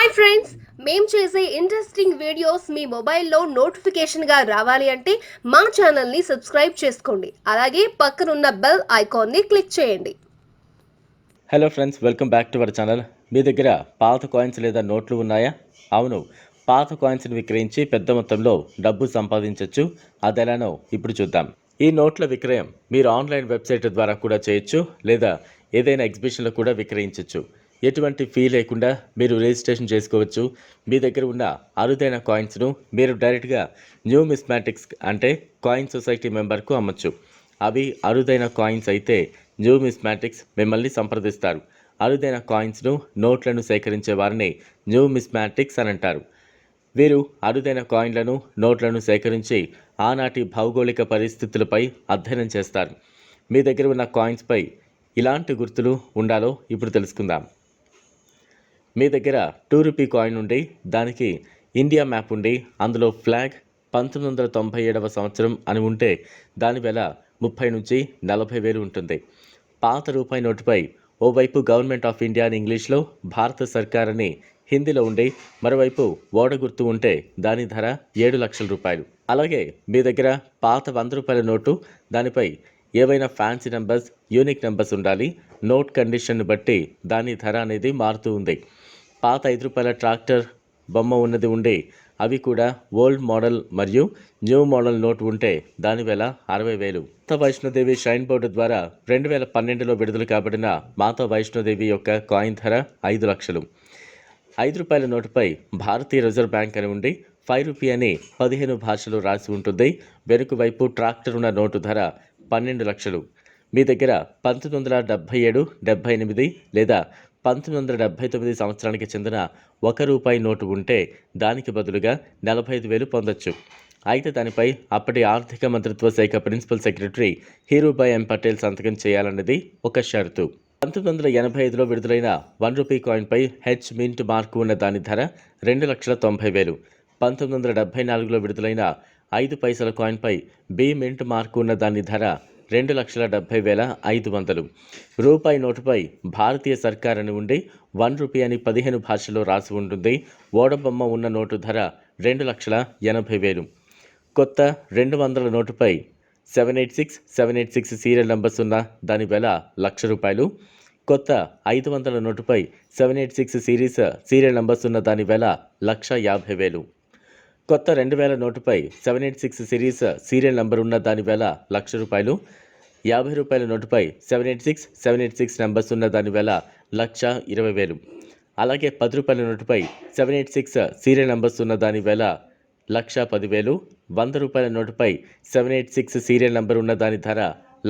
Hi friends మేము చేసే interesting videos మీ మొబైల్లో నోటిఫికేషన్గా రావాలి అంటే మా ఛానల్ని సబ్స్క్రైబ్ చేసుకోండి. అలాగే పక్కనున్న బెల్ ఐకాన్ని క్లిక్ చేయండి. Hello friends welcome back to our channel మీ దగ్గర పాత కాయిన్స్ లేదా నోట్లు ఉన్నాయా? అవును పాత కాయిన్స్ని విక్రయించి పెద్ద మొత్తంలో డబ్బు సంపాదించవచ్చు అది ఎలానో ఇప్పుడు చూద్దాం. ఈ నోట్ల విక్రయం మీరు ఆన్లైన్ వెబ్సైట్ ద్వారా కూడా చేయొచ్చు లేదా ఏదైనా ఎగ్జిబిషన్లో కూడా విక్రయించవచ్చు ఎటువంటి ఫీ లేకుండా మీరు రిజిస్ట్రేషన్ చేసుకోవచ్చు. మీ దగ్గర ఉన్న అరుదైన కాయిన్స్ను మీరు డైరెక్ట్గా న్యూ మిస్మాటిక్స్ అంటే కాయిన్ సొసైటీ మెంబర్కు అమ్మచ్చు. అవి అరుదైన కాయిన్స్ అయితే న్యూ మిస్మాటిక్స్ మిమ్మల్ని సంప్రదిస్తారు. అరుదైన కాయిన్స్ను నోట్లను సేకరించే వారిని న్యూ మిస్మాటిక్స్ అని అంటారు. వీరు అరుదైన కాయిన్లను నోట్లను సేకరించి ఆనాటి భౌగోళిక పరిస్థితులపై అధ్యయనం చేస్తారు. మీ దగ్గర ఉన్న కాయిన్స్పై ఇలాంటి గుర్తులు ఉండాలో ఇప్పుడు తెలుసుకుందాం. మీ దగ్గర టూ రూపీ కాయిన్ ఉండి దానికి ఇండియా మ్యాప్ ఉండి అందులో ఫ్లాగ్ పంతొమ్మిది వందల తొంభై ఏడవ సంవత్సరం అని ఉంటే దాని వెల ముప్పై నుంచి నలభై వేలు ఉంటుంది. పాత రూపాయి నోటుపై ఓవైపు గవర్నమెంట్ ఆఫ్ ఇండియా అని ఇంగ్లీష్లో భారత సర్కార్ అని హిందీలో ఉండి మరోవైపు ఓడ గుర్తు ఉంటే దాని ధర ఏడు లక్షల రూపాయలు. అలాగే మీ దగ్గర పాత వంద రూపాయల నోటు దానిపై ఏవైనా ఫ్యాన్సీ నెంబర్స్ యూనిక్ నెంబర్స్ ఉండాలి. నోట్ కండిషన్ బట్టి దాని ధర అనేది మారుతూ ఉంది. పాత ఐదు రూపాయల ట్రాక్టర్ బొమ్మ ఉన్నది ఉండి. అవి కూడా ఓల్డ్ మోడల్ మరియు న్యూ మోడల్ నోట్ ఉంటే దాని వేల అరవై వేలు. మాతా వైష్ణోదేవి షైన్ బోర్డు ద్వారా రెండు వేల పన్నెండులో విడుదల కాబడిన మాతా వైష్ణోదేవి యొక్క కాయిన్ ధర ఐదు లక్షలు. ఐదు రూపాయల నోటుపై భారతీయ రిజర్వ్ బ్యాంక్ అని ఉండి ఫైవ్ రూపీ అని పదిహేను భాషలు రాసి ఉంటుంది. వెనుక వైపు ట్రాక్టర్ ఉన్న నోటు ధర పన్నెండు లక్షలు. మీ దగ్గర పంతొమ్మిది వందల డెబ్భై ఏడు డెబ్భై ఎనిమిది లేదా పంతొమ్మిది వందల డెబ్భై తొమ్మిది సంవత్సరానికి చెందిన ఒక రూపాయి నోటు ఉంటే దానికి బదులుగా నలభై ఐదు వేలు పొందొచ్చు. అయితే దానిపై అప్పటి ఆర్థిక మంత్రిత్వ శాఖ principal secretary Hirubhai M Patel సంతకం చేయాలన్నది ఒక షరతు. పంతొమ్మిది వందల ఎనభై ఐదులో విడుదలైన వన్ రూపీ కాయిన్పై హెచ్ మింట్ మార్కు ఉన్న దాని ధర రెండు లక్షల తొంభై వేలు. పంతొమ్మిది వందల డెబ్బై నాలుగులో విడుదలైన ఐదు పైసల కాయిన్పై బి మింట్ మార్కు ఉన్న దాని ధర రెండు లక్షల డెబ్బై వేల ఐదు వందలు. రూపాయి నోటుపై భారతీయ సర్కార్ అని ఉండి వన్ రూపీ అని పదిహేను భాషల్లో రాసి ఉంటుంది. ఓడబొమ్మ ఉన్న నోటు ధర రెండు లక్షల ఎనభై వేలు. కొత్త రెండు వందల నోటుపై seven eight six seven eight six serial numbers ఉన్న దాని వెల లక్ష రూపాయలు. కొత్త ఐదు వందల నోటుపై seven eight six series serial numbers ఉన్న దాని వెల లక్ష యాభై వేలు. కొత్త రెండు వేల నోటుపై seven eight six series serial number ఉన్న దాని వేల లక్ష రూపాయలు యాభై రూపాయల నోటుపై seven eight six seven eight six numbers ఉన్న దాని వేల లక్ష ఇరవై వేలు. అలాగే పది రూపాయల నోటుపై seven eight six serial numbers ఉన్న దాని వేల లక్ష పదివేలు వంద రూపాయల నోటుపై seven eight six serial number ఉన్న దాని ధర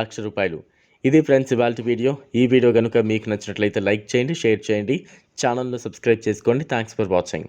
లక్ష రూపాయలు. ఇది ఫ్రెండ్స్ ఇవాళ వీడియో. ఈ వీడియో కనుక మీకు నచ్చినట్లయితే లైక్ చేయండి షేర్ చేయండి. ఛానల్ను సబ్స్క్రైబ్ చేసుకోండి. Thanks for watching